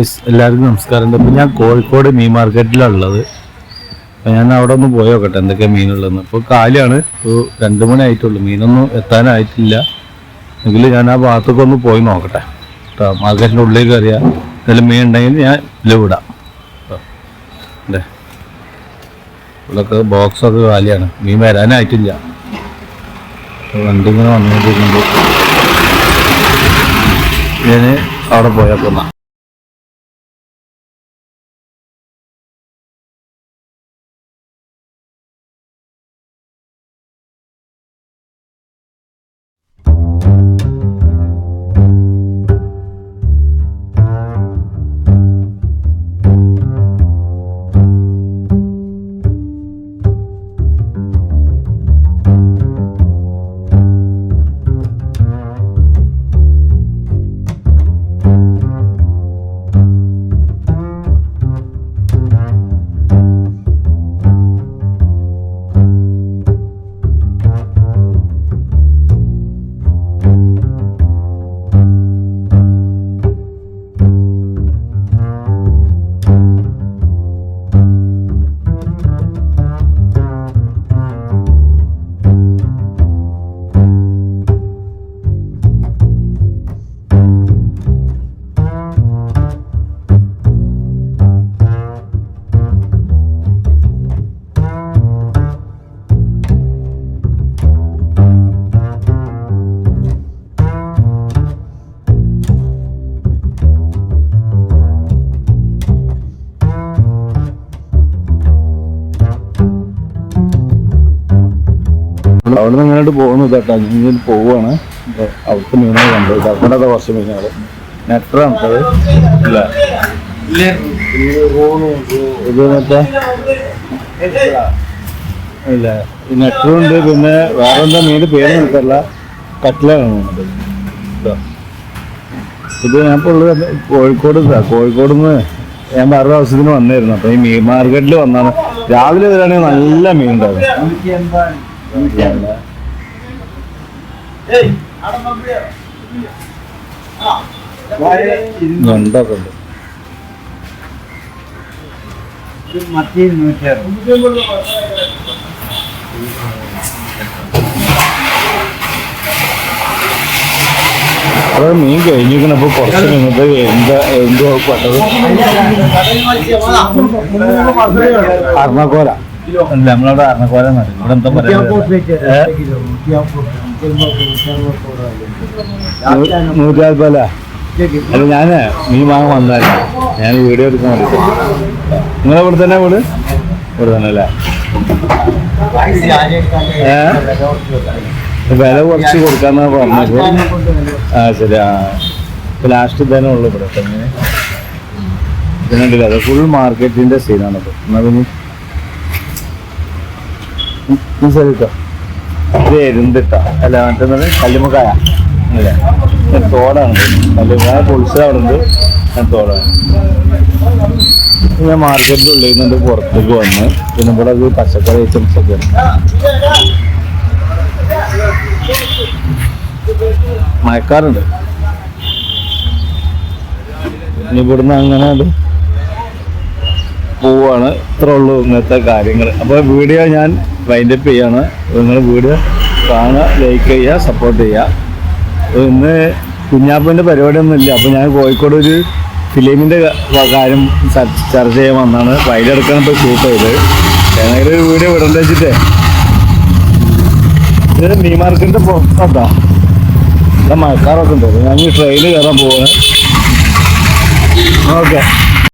Guys എല്ലാവർക്കും നമസ്കാരം. ഇപ്പോൾ ഞാൻ കോഴിക്കോട് മീൻ മാർക്കറ്റിലാണ് ഉള്ളത് അപ്പോൾ ഞാൻ അവിടെ ഒന്ന് പോയി നോക്കട്ടെ എന്തൊക്കെയാണ് മീനുള്ളതെന്ന്. ഇപ്പോൾ കാലിയാണ് ഇപ്പോൾ രണ്ട് മണി ആയിട്ടുള്ളൂ. മീനൊന്നും എത്താനായിട്ടില്ല. എങ്കിൽ ഞാൻ ആ ഭാഗത്തൊക്കെ ഒന്ന് പോയി നോക്കട്ടെ. കേട്ടോ മാർക്കറ്റിന്റെ ഉള്ളിൽ കയറിയാൽ എന്തെങ്കിലും മീൻ ഉണ്ടെങ്കിൽ ഞാൻ ഇതിൽ വിടാം. അല്ലേ ഇവിടെയൊക്കെ ബോക്സൊക്കെ കാലിയാണ്. മീൻ വരാനായിട്ടില്ല. വണ്ടി ഇങ്ങനെ വന്നുകൊണ്ടിരിക്കുമ്പോൾ ഞാൻ അവിടെ പോയാൽ എന്നാ അവിടെ നിന്ന് ഇങ്ങോട്ട് പോകുന്നു കേട്ടോ. പോവുകയാണ്. ഇപ്പൊ അവിടുത്തെ മീനുകൾ കണ്ടത്. അവിടെ കുറച്ച് മീനുകൾ നെറ്ററാണ് ഇല്ല ഇത്. മറ്റേ ഇല്ല നെറ്ററുണ്ട് പിന്നെ വേറെ എന്താ മീൻ പേര് നിൽക്കല്ല തോന്നുന്നത് ഇതാ. ഞാൻ ഇപ്പോൾ ഉള്ളത് കോഴിക്കോട്. കോഴിക്കോട് നിന്ന് ഞാൻ വേറൊരു ദിവസത്തിന് വന്നായിരുന്നു അപ്പൊ ഈ മീൻ മാർക്കറ്റിൽ വന്നാണ്. രാവിലെ വരാണെങ്കിൽ നല്ല മീൻ ഉണ്ടായിരുന്നു. ഞണ്ടൊക്കെ ഉണ്ട് മത്തി നൂറ്റി അറുപത് അത്. മീൻ കഴിഞ്ഞിരിക്കണപ്പോ കുറച്ച് നിന്നിട്ട് എന്താ എന്തോ പെട്ടത് അർണക്കോല അല്ല നമ്മളവിടെ ഇവിടെ എന്താ അല്ല ഞാൻ മീൻ വാങ്ങാൻ വന്നതല്ല? ഞാൻ വീഡിയോ എടുക്കാൻ വേണ്ടി. നിങ്ങളെ ഇവിടെ തന്നെ വീട്? ഇവിടെ തന്നെ അല്ലേ വില കുറച്ച് കൊടുക്കാന്ന് പറഞ്ഞത്. ആ ശരി ആ. ഇപ്പൊ ലാസ്റ്റ് തന്നെ ഉള്ളു ഇവിടെ. തന്നെ ഇതിനുണ്ടല്ലോ അത് ഫുൾ മാർക്കറ്റിന്റെ സീനാണ് ഇപ്പൊ എന്നാ പിന്നെ ഉണ്ട് ഞാൻ തോടാണ് ഞാൻ ഉള്ളിൽ നിന്ന് പുറത്തേക്ക് വന്ന് പിന്നെ ഇവിടെ ഒരു പച്ചക്കറി ഐറ്റംസ് മയക്കാറുണ്ട് ഇവിടുന്ന് അങ്ങനെ അത് പോവാണ് ഇത്ര ഉള്ളൂ ഇന്നത്തെ കാര്യങ്ങൾ അപ്പോൾ വീഡിയോ ഞാൻ വൈൻഡപ്പ് ചെയ്യാണ്. നിങ്ങൾ വീട് കാണുക ലൈക്ക് ചെയ്യുക സപ്പോർട്ട് ചെയ്യുക. ഇന്ന് കുഞ്ഞാപ്പന്റെ പരിപാടിയൊന്നും ഇല്ല അപ്പോൾ ഞാൻ കോഴിക്കോട് ഒരു ഫിലിമിന്റെ കാര്യം ചർ- ചർച്ച ചെയ്യാൻ വന്നാണ്. അതിലെടുക്കാൻ ഇപ്പോൾ ഷൂട്ട് ചെയ്ത് ഏതെങ്കിലും ഒരു വീഡിയോ വിടണ്ട വെച്ചിട്ടേ. ഇത് മീൻ മാർക്കറ്റിന്റെ പുറത്താ ഇവിടെ മഴക്കാറൊക്കെ ഉണ്ട്. ഞാൻ ഈ ട്രെയിനിൽ കയറാൻ പോവാണ്. ഓക്കെ.